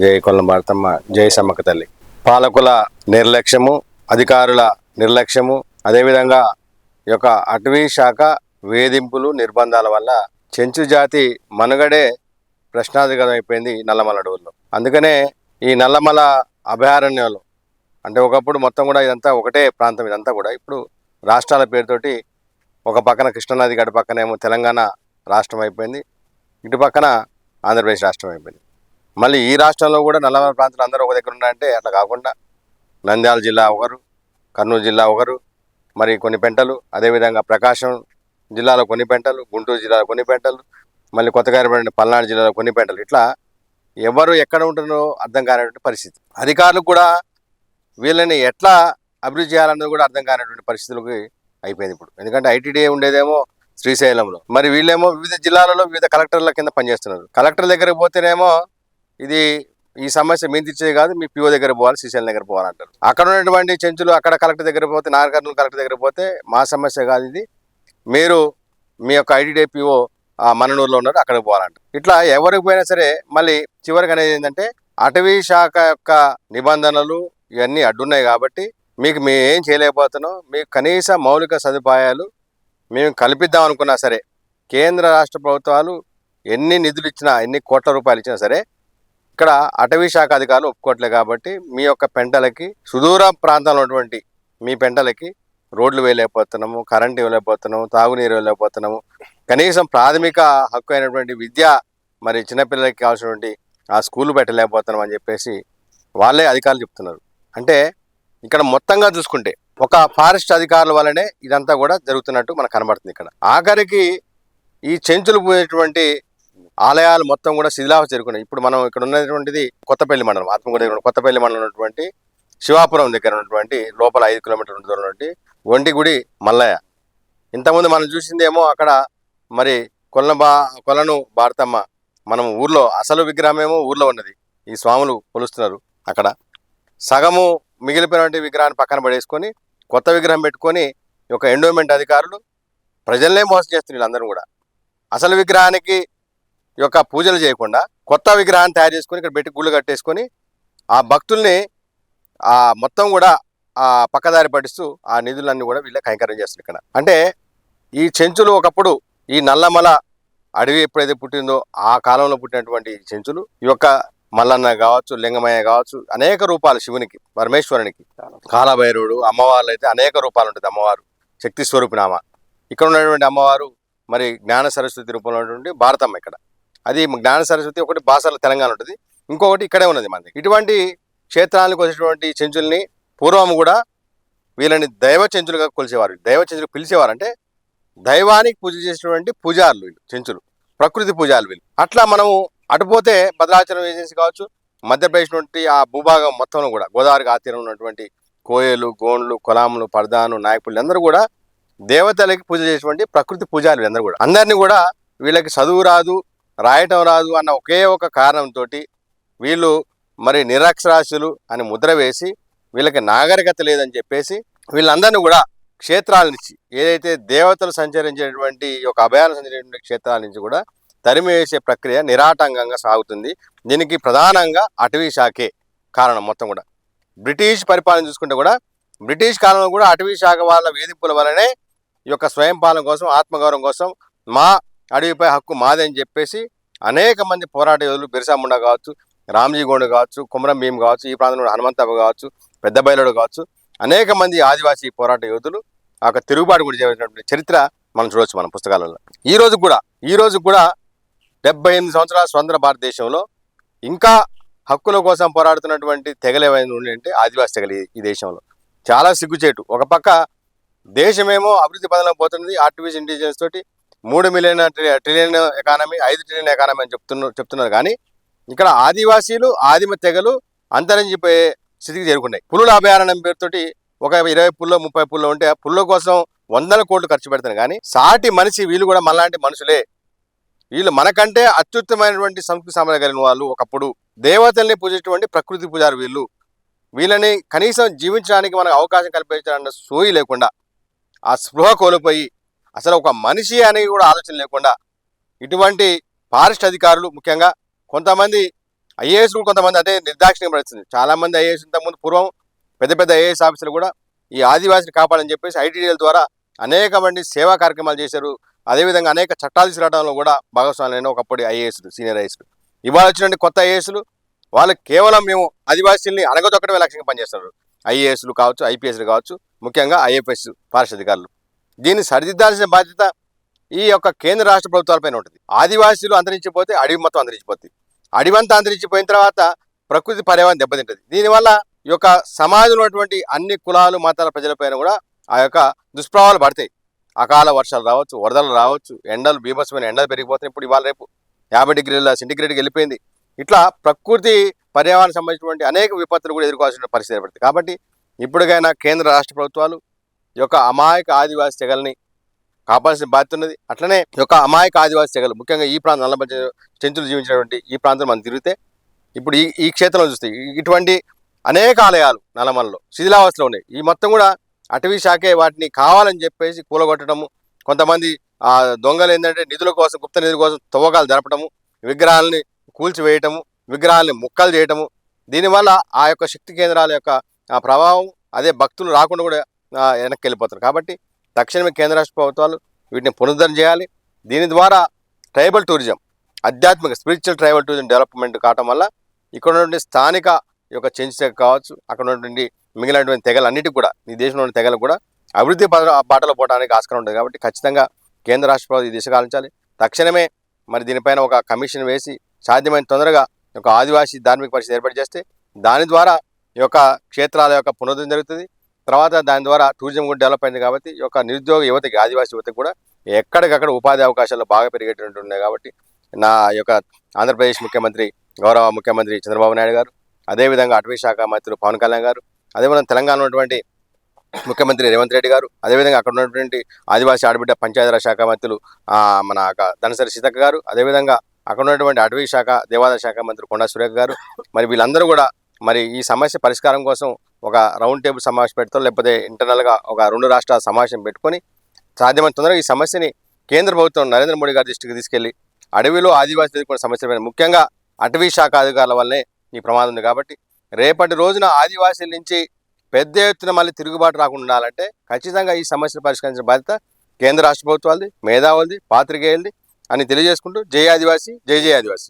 జై కొల్లం భారతమ్మ జై సమ్మక తల్లి. పాలకుల నిర్లక్ష్యము అధికారుల నిర్లక్ష్యము అదేవిధంగా ఈ యొక్క అటవీ శాఖ వేధింపులు నిర్బంధాల వల్ల చెంచు జాతి మనుగడే ప్రశ్నార్థకరం అయిపోయింది నల్లమల అడవుల్లో. అందుకనే ఈ నల్లమల అభయారణ్యంలో అంటే ఒకప్పుడు మొత్తం కూడా ఇదంతా ఒకటే ప్రాంతం ఇదంతా కూడా ఇప్పుడు రాష్ట్రాల పేరుతోటి ఒక పక్కన కృష్ణానది గడి పక్కనేమో తెలంగాణ రాష్ట్రం అయిపోయింది ఇటు పక్కన ఆంధ్రప్రదేశ్ రాష్ట్రం అయిపోయింది మళ్ళీ ఈ రాష్ట్రంలో కూడా నల్లమల ప్రాంతాలు అందరూ ఒక దగ్గర ఉన్నారంటే అట్లా కాకుండా నంద్యాల జిల్లా ఒకరు కర్నూలు జిల్లా ఒకరు మరి కొన్ని పెంటలు అదేవిధంగా ప్రకాశం జిల్లాలో కొన్ని పెంటలు గుంటూరు జిల్లాలో కొన్ని పెంటలు మళ్ళీ కొత్తగా ఏర్పడిన పల్నాడు జిల్లాలో కొన్ని పెంటలు. ఇట్లా ఎవరు ఎక్కడ ఉంటున్నారో అర్థం కానటువంటి పరిస్థితి. అధికారులు కూడా వీళ్ళని ఎట్లా అభివృద్ధి చేయాలన్నది కూడా అర్థం కానటువంటి పరిస్థితులకి అయిపోయింది ఇప్పుడు. ఎందుకంటే ఐటీడీ ఉండేదేమో శ్రీశైలంలో. మరి వీళ్ళేమో వివిధ జిల్లాలలో వివిధ కలెక్టర్ల కింద పనిచేస్తున్నారు. కలెక్టర్ దగ్గరకు పోతేనేమో ఇది ఈ సమస్య మీ తెచ్చేది కాదు మీ పిఓ దగ్గర పోవాలి సీసీఎల్ దగ్గర పోవాలంటారు. అక్కడ ఉన్నటువంటి చెంచులు అక్కడ కలెక్టర్ దగ్గర పోతే నాగర్నూలు కలెక్టర్ దగ్గర పోతే మా సమస్య కాదు ఇది. మీరు మీ యొక్క ఐటీడీ పిఓ మననూరులో ఉన్నారు అక్కడికి పోవాలంటారు. ఇట్లా ఎవరికి పోయినా సరే మళ్ళీ చివరికి అనేది ఏంటంటే అటవీ శాఖ యొక్క నిబంధనలు ఇవన్నీ అడ్డున్నాయి కాబట్టి మీకు మేము ఏం చేయలేకపోతున్నాం మీకు కనీస మౌలిక సదుపాయాలు మేము కల్పిద్దాం అనుకున్నా సరే కేంద్ర రాష్ట్ర ప్రభుత్వాలు ఎన్ని నిధులు ఇచ్చినా ఎన్ని కోట్ల రూపాయలు ఇచ్చినా సరే ఇక్కడ అటవీ శాఖ అధికారులు ఒప్పుకోవట్లేదు కాబట్టి మీ యొక్క పెంటలకి సుదూర ప్రాంతంలో ఉన్నటువంటి మీ పెంటలకి రోడ్లు వేయలేకపోతున్నాము కరెంట్ ఇవ్వలేకపోతున్నాము తాగునీరు ఇవ్వలేకపోతున్నాము. కనీసం ప్రాథమిక హక్కు అయినటువంటి విద్య మరి చిన్నపిల్లలకి కావాల్సినటువంటి ఆ స్కూల్ పెట్టలేకపోతున్నాం అని చెప్పేసి వాళ్ళే అధికారులు చెప్తున్నారు. అంటే ఇక్కడ మొత్తంగా చూసుకుంటే ఒక ఫారెస్ట్ అధికారుల వల్లనే ఇదంతా కూడా జరుగుతున్నట్టు మనకు కనబడుతుంది ఇక్కడ. ఆఖరికి ఈ చెంచులు పోయేటువంటి ఆలయాలు మొత్తం కూడా శిథిలావ చేరుకున్నాయి. ఇప్పుడు మనం ఇక్కడ ఉన్నటువంటిది కొత్తపల్లి మండలం ఆత్మగూడ కొత్తపల్లి మండలం ఉన్నటువంటి శివాపురం దగ్గర ఉన్నటువంటి లోపల ఐదు కిలోమీటర్ల దూరం ఉన్నటువంటి ఒంటిగుడి మల్లయ్య. ఇంతకుముందు మనం చూసిందేమో అక్కడ మరి కొల్ల బా కొలను భారతమ్మ మనం ఊర్లో అసలు విగ్రహమేమో ఊర్లో ఉన్నది. ఈ స్వాములు కొలుస్తున్నారు అక్కడ. సగము మిగిలిపోయినటువంటి విగ్రహాన్ని పక్కన పడేసుకొని కొత్త విగ్రహం పెట్టుకొని ఒక ఎండోమెంట్ అధికారులు ప్రజలనే మోసం చేస్తున్నారు వీళ్ళందరూ కూడా. అసలు విగ్రహానికి యొక్క పూజలు చేయకుండా కొత్త విగ్రహాన్ని తయారు చేసుకొని ఇక్కడ పెట్టి గుళ్ళు కట్టేసుకొని ఆ భక్తుల్ని ఆ మొత్తం కూడా ఆ పక్కదారి పడిస్తూ ఆ నిధులన్నీ కూడా వీళ్ళే కైంకర్యం చేస్తారు ఇక్కడ. అంటే ఈ చెంచులు ఒకప్పుడు ఈ నల్లమల అడవి ఎప్పుడైతే పుట్టిందో ఆ కాలంలో పుట్టినటువంటి చెంచులు ఈ యొక్క మల్లన్న కావచ్చు లింగమయ్య కావచ్చు అనేక రూపాలు శివునికి పరమేశ్వరునికి కాలభైరవుడు అమ్మవార్లు అయితే అనేక రూపాలు ఉంటుంది అమ్మవారు శక్తి స్వరూపినామ. ఇక్కడ ఉన్నటువంటి అమ్మవారు మరి జ్ఞాన సరస్వతి రూపంలో ఉన్నటువంటి భారతమ్మ ఇక్కడ. అది జ్ఞాన సరస్వతి ఒకటి బాసర్ల తెలంగాణ ఉంటుంది. ఇంకొకటి ఇక్కడే ఉన్నది మనది. ఇటువంటి క్షేత్రాలకు వచ్చేటువంటి చెంచుల్ని పూర్వం కూడా వీళ్ళని దైవ చెంచులుగా కొలిచేవారు. దైవ చెంచులు పిలిచేవారంటే దైవానికి పూజ చేసినటువంటి పూజారులు వీళ్ళు చెంచులు. ప్రకృతి పూజారులు వీళ్ళు. అట్లా మనము అటుపోతే భద్రాచలం ఏజెన్సీ కావచ్చు మధ్యప్రదేశ్ నుండి ఆ భూభాగం మొత్తంలో కూడా గోదావరికి ఆతీరం ఉన్నటువంటి కోయలు గోండ్లు కొలాములు పర్దాను నాయకులు అందరూ కూడా దేవతలకి పూజ చేసేటువంటి ప్రకృతి పూజారులు అందరూ కూడా. అందరినీ కూడా వీళ్ళకి చదువు రాదు రాయటం రాదు అన్న ఒకే ఒక కారణంతో వీళ్ళు మరి నిరక్షరాస్యులు అని ముద్ర వేసి వీళ్ళకి నాగరికత లేదని చెప్పేసి వీళ్ళందరినీ కూడా క్షేత్రాల నుంచి ఏదైతే దేవతలు సంచరించేటువంటి ఒక యొక్క అభయాలు సంచరించేటువంటి క్షేత్రాల నుంచి కూడా తరిమి వేసే ప్రక్రియ నిరాటంకంగా సాగుతుంది. దీనికి ప్రధానంగా అటవీ శాఖే కారణం మొత్తం కూడా. బ్రిటిష్ పరిపాలన చూసుకుంటే కూడా బ్రిటిష్ కాలంలో కూడా అటవీ శాఖ వాళ్ళ వేధింపుల వలనే ఈ యొక్క స్వయం పాలన కోసం ఆత్మగౌరవం కోసం మా అడవిపై హక్కు మాదని చెప్పేసి అనేక మంది పోరాట యోధులు బిర్సాముండ కావచ్చు రామ్జీగోండ్ కావచ్చు కుమరం భీమ్ కావచ్చు ఈ ప్రాంతంలో హనుమంతప్ప కావచ్చు పెద్ద బయలుడు కావచ్చు అనేక మంది ఆదివాసీ పోరాట యోధులు ఆ యొక్క తిరుగుబాటు కూడా చేసినటువంటి చరిత్ర మనం చూడవచ్చు మన పుస్తకాలలో. ఈ రోజు కూడా ఈ రోజు కూడా డెబ్బై ఎనిమిది సంవత్సరాల స్వతంత్ర భారతదేశంలో ఇంకా హక్కుల కోసం పోరాడుతున్నటువంటి తెగలు ఏమైనా ఆదివాసీ తెగలు ఈ- ఈ దేశంలో. చాలా సిగ్గుచేటు. ఒక పక్క దేశమేమో అభివృద్ధి పదంలో పోతున్నది ఆర్టిఫిషియల్ ఇంటెలిజెన్స్ తోటి మూడు మిలియన్ ట్రిలియన్ ఎకానమీ ఐదు ట్రిలియన్ ఎకానమీ అని చెప్తున్నారు చెప్తున్నారు. కానీ ఇక్కడ ఆదివాసీలు ఆదిమ తెగలు అంతరించిపోయే స్థితికి చేరుకున్నాయి. పులుల అభయారణ్యం పేరుతోటి ఒక ఇరవై పుల్లో ముప్పై పుల్లో ఉంటే ఆ పుల్ల కోసం వందల కోట్లు ఖర్చు పెడతాను కానీ సాటి మనిషి వీళ్ళు కూడా మనలాంటి మనుషులే. వీళ్ళు మనకంటే అత్యుత్తమైనటువంటి సంస్కృతి సాంప్రదాయం కలిగిన వాళ్ళు ఒకప్పుడు దేవతల్ని పూజేటువంటి ప్రకృతి పూజారు వీళ్ళు. వీళ్ళని కనీసం జీవించడానికి మనకు అవకాశం కల్పించాలన్న సోయి లేకుండా ఆ స్పృహ కోల్పోయి అసలు ఒక మనిషి అని కూడా ఆలోచన లేకుండా ఇటువంటి ఫారెస్ట్ అధికారులు ముఖ్యంగా కొంతమంది ఐఏఎస్ కొంతమంది అదే నిర్దాక్షిణ్యం పడుతుంది చాలా మంది ఐఏఎస్ ఇంతకుముందు పూర్వం పెద్ద పెద్ద ఐఏఎస్ ఆఫీసులు కూడా ఈ ఆదివాసిని కాపాడని చెప్పేసి ఐటీడీఎల్ ద్వారా అనేక మంది సేవా కార్యక్రమాలు చేశారు. అదేవిధంగా అనేక చట్టాలు తీసుకురావడంలో కూడా భాగస్వామ్యం ఒకప్పుడు ఐఏఎస్లు సీనియర్ ఐఏఎస్లు ఇవాళ వచ్చినటువంటి కొత్త ఐఏఎస్లు వాళ్ళు కేవలం మేము ఆదివాసీల్ని అణగదొక్కడమే లక్ష్యంగా పనిచేస్తున్నారు. ఐఏఎస్లు కావచ్చు ఐపీఎస్లు కావచ్చు ముఖ్యంగా ఐఎఫ్ఎస్ ఫారెస్ట్ అధికారులు. దీన్ని సరిదిద్దాల్సిన బాధ్యత ఈ యొక్క కేంద్ర రాష్ట్ర ప్రభుత్వాలపైన ఉంటుంది. ఆదివాసీలు అంతరించిపోతే అడవి మొత్తం అంతరించిపోతుంది అడివంతా అంతరించిపోయిన తర్వాత ప్రకృతి పర్యావరణం దెబ్బతింటుంది. దీనివల్ల ఈ యొక్క సమాజంలో ఉన్నటువంటి అన్ని కులాలు మతాల ప్రజలపైన కూడా ఆ యొక్క దుష్ప్రభావాలు పడతాయి. అకాల వర్షాలు రావచ్చు వరదలు రావచ్చు ఎండలు బీభత్సమైన ఎండలు పెరిగిపోతున్నాయి. ఇప్పుడు ఇవాళ రేపు యాభై డిగ్రీల సెంటిగ్రేడ్కి వెళ్ళిపోయింది. ఇట్లా ప్రకృతి పర్యావరణం సంబంధించినటువంటి అనేక విపత్తులు కూడా ఎదుర్కోవాల్సిన పరిస్థితి ఏర్పడుతుంది. కాబట్టి ఇప్పటికైనా కేంద్ర రాష్ట్ర ప్రభుత్వాలు యొక్క అమాయక ఆదివాసి తెగల్ని కాపాల్సిన బాధ్యత ఉన్నది. అట్లనే యొక్క అమాయక ఆదివాసి తెగలు ముఖ్యంగా ఈ ప్రాంతం నల్లబడ్డ చెంచులు జీవించినటువంటి ఈ ప్రాంతం మనం తిరిగితే ఇప్పుడు ఈ ఈ క్షేత్రంలో చూస్తే ఇటువంటి అనేక ఆలయాలు నల్లమలలో శిథిలావస్థలో ఉన్నాయి. ఈ మొత్తం కూడా అటవీ శాఖే వాటిని కావాలని చెప్పేసి కూలగొట్టడము కొంతమంది ఆ దొంగలు ఏంటంటే నిధుల కోసం గుప్త నిధుల కోసం తవ్వకాలు జరపడము విగ్రహాలని కూల్చివేయటము విగ్రహాలని ముక్కలు చేయటము దీనివల్ల ఆ యొక్క శక్తి కేంద్రాల యొక్క ప్రభావం అదే భక్తులు రాకుండా కూడా వెనక్కి వెళ్ళిపోతారు కాబట్టి తక్షణమే కేంద్ర రాష్ట్ర ప్రభుత్వాలు వీటిని పునరుద్ధరణ చేయాలి. దీని ద్వారా ట్రైబల్ టూరిజం ఆధ్యాత్మిక స్పిరిచువల్ ట్రైబల్ టూరిజం డెవలప్మెంట్ కావటం వల్ల ఇక్కడ ఉన్నటువంటి స్థానిక యొక్క చెంచు కావచ్చు అక్కడ ఉన్నటువంటి మిగిలినటువంటి తెగలన్నిటికీ కూడా ఈ దేశంలో ఉన్న తెగలు కూడా అభివృద్ధి బాటలో పోవడానికి ఆస్కారం ఉంటుంది. కాబట్టి ఖచ్చితంగా కేంద్ర రాష్ట్ర ప్రభుత్వం ఈ దిశగా ఆలోచించాలి. తక్షణమే మరి దీనిపైన ఒక కమిషన్ వేసి సాధ్యమైన తొందరగా ఒక ఆదివాసీ ధార్మిక పరిస్థితి ఏర్పాటు చేస్తే దాని ద్వారా ఈ యొక్క క్షేత్రాల యొక్క పునరుద్ధరణ జరుగుతుంది. తర్వాత దాని ద్వారా టూరిజం కూడా డెవలప్ అయింది కాబట్టి ఈ యొక్క నిరుద్యోగ యువతకి ఆదివాసీ యువతకి కూడా ఎక్కడికక్కడ ఉపాధి అవకాశాలు బాగా పెరిగేటట్టు ఉన్నాయి కాబట్టి నా యొక్క ఆంధ్రప్రదేశ్ ముఖ్యమంత్రి గౌరవ ముఖ్యమంత్రి చంద్రబాబు నాయుడు గారు అదేవిధంగా అటవీ శాఖ మంత్రులు పవన్ కళ్యాణ్ గారు అదేవిధంగా తెలంగాణ ఉన్నటువంటి ముఖ్యమంత్రి రేవంత్ రెడ్డి గారు అదేవిధంగా అక్కడ ఉన్నటువంటి ఆదివాసీ ఆడబిడ్డ పంచాయతీరాజ్ శాఖ మంత్రులు మన ధనసరి సీతక్క గారు అదేవిధంగా అక్కడ ఉన్నటువంటి అటవీ శాఖ దేవాదాయ శాఖ మంత్రి కొండా సురేఖ గారు మరి వీళ్ళందరూ కూడా మరి ఈ సమస్య పరిష్కారం కోసం ఒక రౌండ్ టేబుల్ సమావేశం పెడతారు లేకపోతే ఇంటర్నల్గా ఒక రెండు రాష్ట్రాల సమావేశం పెట్టుకొని సాధ్యమైన తొందరగా ఈ సమస్యని కేంద్ర ప్రభుత్వం నరేంద్ర మోడీ గారి దృష్టికి తీసుకెళ్ళి అడవిలో ఆదివాసీ ఎదుర్కొన్న సమస్యలపైన ముఖ్యంగా అటవీ శాఖ అధికారుల వల్లనే ఈ ప్రమాదం ఉంది కాబట్టి రేపటి రోజున ఆదివాసీల నుంచి పెద్ద ఎత్తున మళ్ళీ తిరుగుబాటు రాకుండా ఉండాలంటే ఖచ్చితంగా ఈ సమస్యను పరిష్కరించిన బాధ్యత కేంద్ర రాష్ట్ర ప్రభుత్వాలది మేధావులది పాత్రికేయులది అని తెలియజేసుకుంటూ జై ఆదివాసీ జై జై ఆదివాసీ.